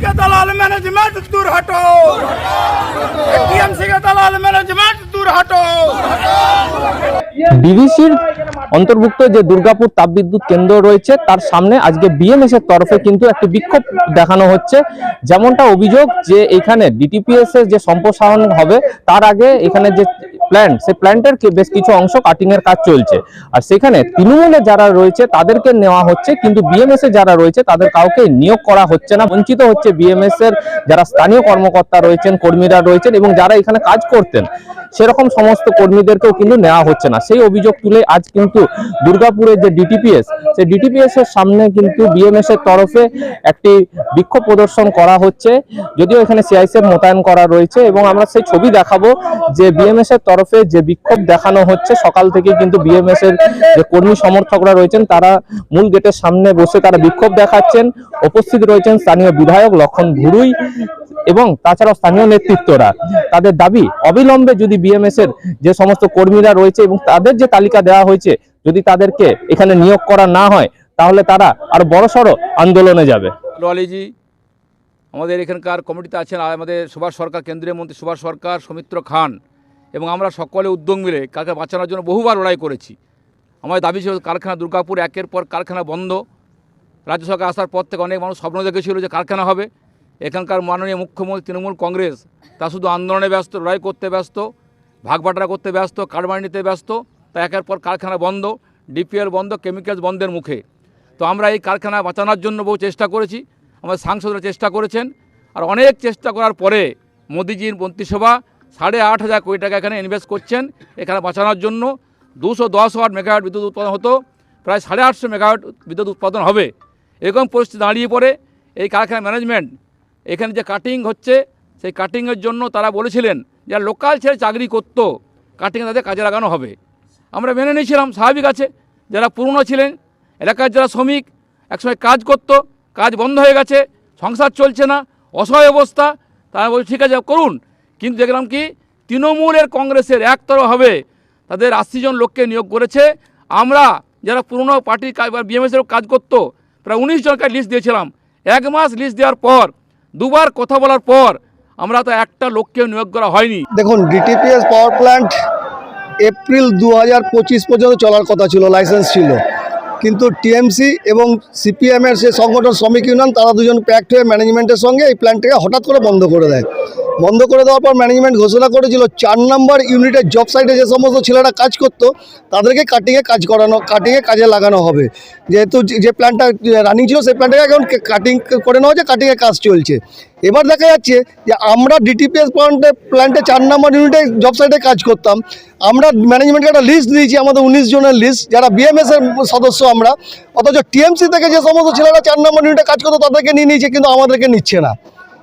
থেকে দালাল ম্যানেজমেন্ট দূর হটো। টিএমসি কে দালাল ম্যানেজমেন্ট দূর হটো। বিবিসির অন্তর্ভুক্ত যে দুর্গাপুর তাপবিদ্যুৎ কেন্দ্র রয়েছে, তার সামনে আজকে বিএমএস এর তরফে কিন্তু একটি বিক্ষোভ দেখানো হচ্ছে। যেমনটা অভিযোগ যে এখানে ডিটিপিএস এর যে সম্প্রসারণ হবে, তার আগে এখানে যে প্ল্যান্ট সেই প্ল্যান্টের বেশ কিছু অংশ কাটিং এর কাজ চলছে। আর সেখানে তৃণমূলে যারা রয়েছে, তাদেরকে নেওয়া হচ্ছে, কিন্তু বিএমএস এ যারা রয়েছে, তাদের কাউকে নিয়োগ করা হচ্ছে না। বঞ্চিত হচ্ছে বিএমএস এর যারা স্থানীয় কর্মকর্তা রয়েছেন, কর্মীরা রয়েছেন, এবং যারা এখানে কাজ করতেন, সেরকম সমস্ত কর্মীদেরকেও কিন্তু নেওয়া হচ্ছে না। সেই অভিযোগ তুলে আজ কিন্তু দুর্গাপুরের যে ডিটিপিএস সেই ডিটিপিএস এর সামনে কিন্তু বিএমএস এর তরফে একটি বিক্ষোভ প্রদর্শন করা হচ্ছে। যদিও এখানে সিআইসিএফ মোতায়েন করা রয়েছে, এবং আমরা সেই ছবি দেখাবো যে বিএমএস এর তরফে যে বিক্ষোভ দেখানো হচ্ছে, সকাল থেকে কিন্তু বিএমএস এর যে কর্মী সমর্থকরা রয়েছেন, তারা মূল গেটের সামনে বসে তারা বিক্ষোভ দেখাচ্ছেন। উপস্থিত রয়েছেন স্থানীয় বিধায়ক লক্ষণ ভুরুই এবং তাছাড়াও স্থানীয় নেতৃত্বরা। তাদের দাবি, অবিলম্বে যদি বিএমএস এর যে সমস্ত কর্মীরা রয়েছে এবং তাদের যে তালিকা দেওয়া হয়েছে, যদি তাদেরকে এখানে নিয়োগ করা না হয়, তাহলে তারা আরও বড়সড় আন্দোলনে যাবে। আমাদের এখানকার কমিটিতে আছেন, আমাদের সুভাষ সরকার, কেন্দ্রীয় মন্ত্রী সুভাষ সরকার, সৌমিত্র খান। এবং আমরা সকলে উদ্যোগ মিলে কারখানা বাঁচানোর জন্য বহুবার লড়াই করেছি। আমাদের দাবি ছিল কারখানা দুর্গাপুর একের পর কারখানা বন্ধ। রাজ্য সরকার আসার পর থেকে অনেক মানুষ স্বপ্ন দেখেছিল যে কারখানা হবে। এখানকার মাননীয় মুখ্যমন্ত্রী, তৃণমূল কংগ্রেস, তা শুধু আন্দোলনে ব্যস্ত, লড়াই করতে ব্যস্ত, ভাগবাটরা করতে ব্যস্ত কারবানি নিতে ব্যস্ত, তা একের পর কারখানা বন্ধ, ডিপিএল বন্ধ কেমিক্যালস বন্ধের মুখে। তো আমরা এই কারখানা বাঁচানোর জন্য বহু চেষ্টা করেছি। আমাদের সাংসদরা চেষ্টা করেছেন। আর অনেক চেষ্টা করার পরে মোদিজির মন্ত্রিসভা সাড়ে আট হাজার কোটি টাকা এখানে ইনভেস্ট করছেন, এখানে বাঁচানোর জন্য। দুশো দশ ওয়াট মেগাওয়াট বিদ্যুৎ উৎপাদন হতো, প্রায় সাড়ে আটশো মেগাওয়াট বিদ্যুৎ উৎপাদন হবে। এরকম পরিস্থিতি দাঁড়িয়ে পড়ে, এই কারখানা ম্যানেজমেন্ট এখানে যে কাটিং হচ্ছে, সেই কাটিংয়ের জন্য তারা বলেছিলেন যারা লোকাল ছেড়ে চাকরি করতো কাটিং তাদের কাজে লাগানো হবে। আমরা মেনে নিয়েছিলাম, স্বাভাবিক আছে। যারা পুরনো ছিলেন, এলাকার যারা শ্রমিক, একসময় কাজ করতো, কাজ বন্ধ হয়ে গেছে, সংসার চলছে না, অসহায় অবস্থা, তারা বলছে, ঠিক আছে, করুন। কিন্তু দেখলাম কি তৃণমূলের কংগ্রেসের একতরফভাবে তাদের জন লোককে নিয়োগ করেছে। আমরা যারা পুরনো পার্টির কাজ বা বিএমএসের কাজ করতো, প্রায় উনিশ জনকে লিস্ট দিয়েছিলাম। এক মাস লিস্ট দেওয়ার পর, দুবার কথা বলার পর, আমরা তো একটা লোককে নিয়োগ করা হয়নি। দেখুন ডিটিপিএস পাওয়ার প্ল্যান্ট এপ্রিল দু হাজার পঁচিশ পর্যন্ত চলার কথা ছিল লাইসেন্স ছিল। কিন্তু টিএমসি এবং সিপিএমের সে সংগঠন, শ্রমিক ইউনিয়ন, তারা দুজন প্যাক্ট হয়ে ম্যানেজমেন্টের সঙ্গে এই প্ল্যান্টটাকে হঠাৎ করে বন্ধ করে দেয়। বন্ধ করে দেওয়ার পর ম্যানেজমেন্ট ঘোষণা করেছিল, চার নম্বর ইউনিটের জব সাইটে যে সমস্ত ছেলেরা কাজ করতো, তাদেরকে কাটিংয়ে কাজ করানো কাটিংয়ে কাজে লাগানো হবে। যেহেতু যে- প্ল্যানটা রানিং ছিল, সেই প্ল্যানটাকে এখন কাটিং করে নেওয়া হচ্ছে কাটিংয়ে কাজ চলছে। এবার দেখা যাচ্ছে যে, আমরা ডিটিপিএস প্ল্যান্টে প্ল্যান্টে চার নম্বর ইউনিটে জব সাইটে কাজ করতাম। আমরা ম্যানেজমেন্টকে একটা লিস্ট দিয়েছি, আমাদের উনিশ জনের লিস্ট যারা বিএমএস এর সদস্য আমরা। অথচ টিএমসি থেকে যে সমস্ত ছেলেরা চার নম্বর ইউনিটে কাজ করতো, তাদেরকে নিয়ে নিয়েছে, কিন্তু আমাদেরকে নিচ্ছে না।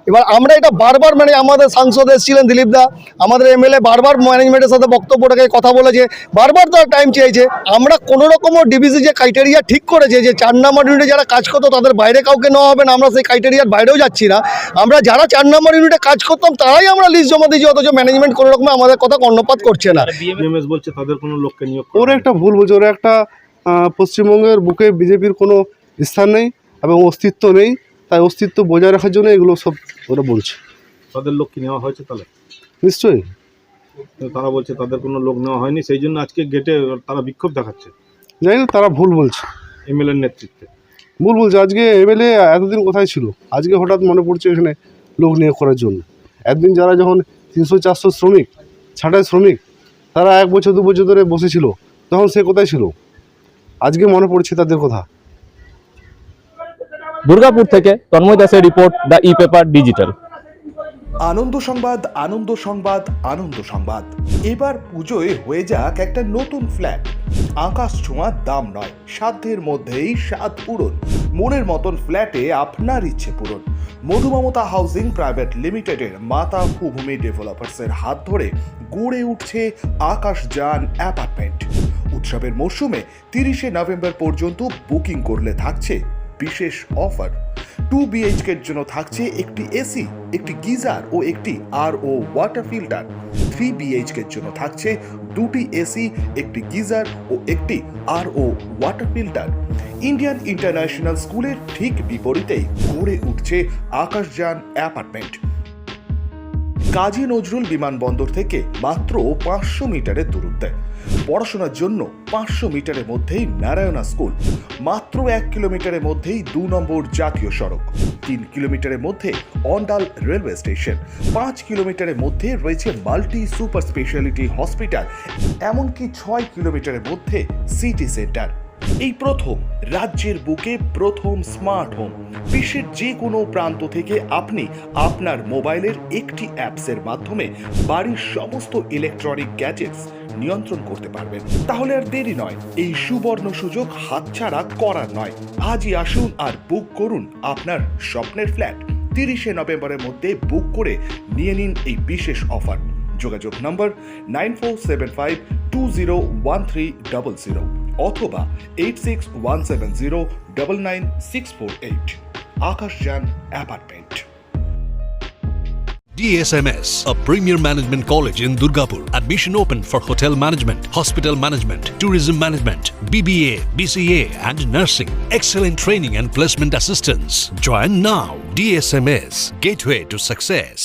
এবার আমরা এটা বারবার মানে আমাদের সাংসদ এসেছিলেন দিলীপ দা আমাদের এমএলএ বারবার ম্যানেজমেন্টের সাথে বক্তব্য বক্তব্যটাকে কথা বলেছে বারবার তার টাইম চেয়েছে। আমরা কোনো রকমও ডিবিসি যে ক্রাইটেরিয়া ঠিক করেছে যে চার নম্বর ইউনিটে যারা কাজ করতো তাদের বাইরে কাউকে নেওয়া হবে না আমরা সেই ক্রাইটেরিয়ার বাইরেও যাচ্ছি না। আমরা যারা চার নম্বর ইউনিটে কাজ করতাম তারাই আমরা লিস্ট জমা দিয়েছি অথচ ম্যানেজমেন্ট কোনো রকম আমাদের কথা কর্ণপাত করছে না। বিএমএস বলছে তাদের কোনো লোককে নিয়োগ ওরা একটা ভুল বলছে ওরা একটা পশ্চিমবঙ্গের বুকে বিজেপির কোনো স্থান নেই এবং অস্তিত্ব নেই। তাই অস্তিত্ব বজায় রাখার জন্য এগুলো সব ওরা বলছে। তাদের লোক কি নেওয়া হয়েছে তাহলে? নিশ্চয়ই। তারা বলছে তাদের কোনো লোক নেওয়া হয়নি সেই জন্য আজকে গেটে তারা বিক্ষোভ দেখাচ্ছে। জানি না তারা ভুল বলছে। এমএলএর নেতৃত্বে। ভুল বলছে। আজকে এমএলএ এতদিন কোথায় ছিল? আজকে হঠাৎ মনে পড়ছে এখানে লোক নিয়োগ করার জন্য। একদিন যারা যখন তিনশো চারশো শ্রমিক ছাঁটাই শ্রমিক তারা এক বছর দু বছর ধরে বসেছিল তখন সে কোথায় ছিল? আজকে মনে পড়ছে তাদের কথা। দুর্গাপুর থেকে তন্ময় দাসের report the e paper digital. Ananda Sangbad Ananda Sangbad আনন্দ সংবাদ। এবার পুজোয় হয়ে যাক একটা নতুন ফ্ল্যাট আকাশ ছোঁয়ার দাম নয়, সাধ্যের মধ্যেই স্বাদ পূরণ। মনের মতন ফ্ল্যাটে আপনার ইচ্ছে পূরণ। মধুমমতা হাউজিং প্রাইভেট লিমিটেডের মাতা ভূমি ডেভেলপার্সের হাত ধরে গড়ে উঠছে আকাশযান অ্যাপার্টমেন্ট। উৎসবের মরশুমে তিরিশে নভেম্বর পর্যন্ত বুকিং করলে থাকছে বিশেষ অফার। টু বিএইচকের জন্য থাকছে একটি এসি একটি গিজার ও একটি R O water filter three বিএইচকের জন্য থাকছে দুটি এসি একটি গিজার ও একটি R O water filter Indian international স্কুলের ঠিক বিপরীতেই গড়ে উঠছে আকাশযান অ্যাপার্টমেন্ট। কাজী নজরুল বিমানবন্দর থেকে মাত্র পাঁচশো মিটারের দূরত্বে। পড়াশোনার জন্য পাঁচশো মিটারের মধ্যেই নারায়ণা স্কুল, মাত্র এক কিলোমিটারের মধ্যেই দু নম্বর জাতীয় সড়ক, তিন কিলোমিটারের মধ্যে অন্ডাল রেলওয়ে স্টেশন, পাঁচ কিলোমিটারের মধ্যে রয়েছে মাল্টি সুপার স্পেশালিটি হসপিটাল, এমনকি ছয় কিলোমিটারের মধ্যে সিটি সেন্টার। এই প্রথম, রাজ্যের বুকে প্রথম স্মার্ট হোম বিশ্বের যে কোনো প্রান্ত থেকে আপনি আপনার মোবাইলের একটি অ্যাপসের মাধ্যমে বাড়ির সমস্ত ইলেকট্রনিক গ্যাজেটস নিয়ন্ত্রণ করতে পারবেন। তাহলে আর দেরি নয়, এই সুবর্ণ সুযোগ হাতছাড়া করার নয়। আজই আসুন আর বুক করুন আপনার স্বপ্নের ফ্ল্যাট তিরিশে নভেম্বরের মধ্যে বুক করে নিয়ে নিন এই বিশেষ অফার যোগাযোগ number nine four seven five two zero one three double zero. অথবা eight six one seven zero double nine six four eight Akashyan apartment DSMS, a premier management college in Durgapur. Admission open for hotel management, hospital management, tourism management, BBA, BCA, and nursing. Excellent training and placement assistance. Join now. DSMS, gateway to success.